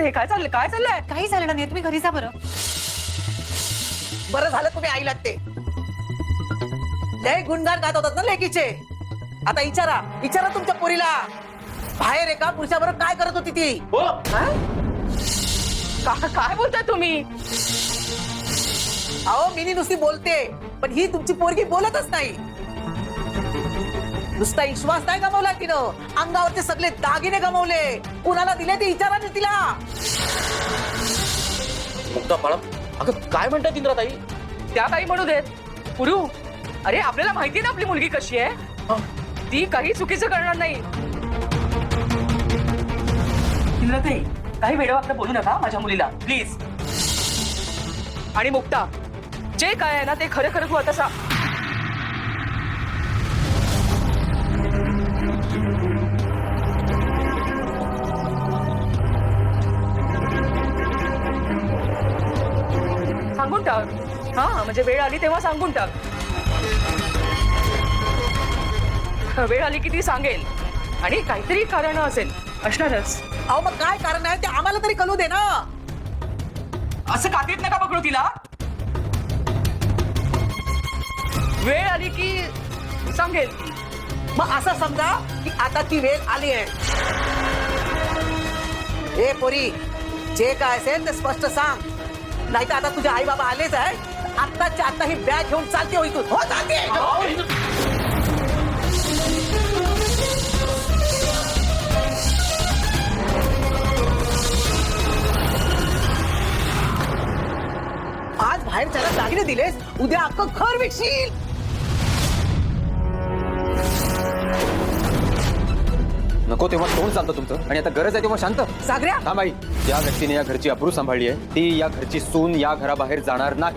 तुमचं हे काय चाललंय काय चाललंय? काही झालं नाही तुम्ही घरी जा बरं. बरं झालं तुम्ही आईलात ते. लय गुणगान गात होतात ना लेकीचे. आता विचारा विचारा तुमच्या पोरीला. बाहेर एका पुरुषाबरोबर काय करत होती ती? का- काय बोलताय तुम्ही? अहो मिनी नुसती बोलते पण ही तुमची पोरगी बोलतच नाही. नुसता विश्वास नाही गमावला तिनं. अंगावरचे सगळे दागिने गमावले. कुणाला दिले ते विचारा तिला. मुक्ता मॅडम अगं काय म्हणतात इंद्राताई त्या काही म्हणू देत. पुरू अरे आपल्याला माहिती ना आपली मुलगी कशी आहे? ती काही चुकीचं करणार नाही. इंद्रताई काही वेळेवाकडे बोलू नका माझ्या मुलीला. प्लीज. आणि मुक्ता जे काय आहे ना ते खरं खरं तू आता सांग सांगून टाक. हा म्हणजे वेळ आली तेव्हा सांगून टाक. वेळ आली की ती सांगेल. आणि काहीतरी कारण असेल. असणारच. अहो मग काय कारण आहे? ते आम्हाला तरी कळू दे ना. असं कातीत नका पकडू तिला. वेळ आली की सांगेल. मग असं समजा की आता ती वेळ आली आहे. ए पोरी जे काय असेल ते स्पष्ट सांग. नाही तर आता तुझे आई बाबा आलेच आहे आत्ताच्या आता ही बॅग घेऊन चालते हो इथून. हो चालते. आज बाहेर त्याला दागिने दिलेस. उद्या अख्खं घर विकशील. नको तेव्हा तोंड चालतं तुमचं. आणि आता गरज आहे तेव्हा शांत. सागऱ्या! थांब आई. ज्या व्यक्तीने या घरची अप्रू सांभाळली आहे ती या घरची सून या घराबाहेर जाणार नाही.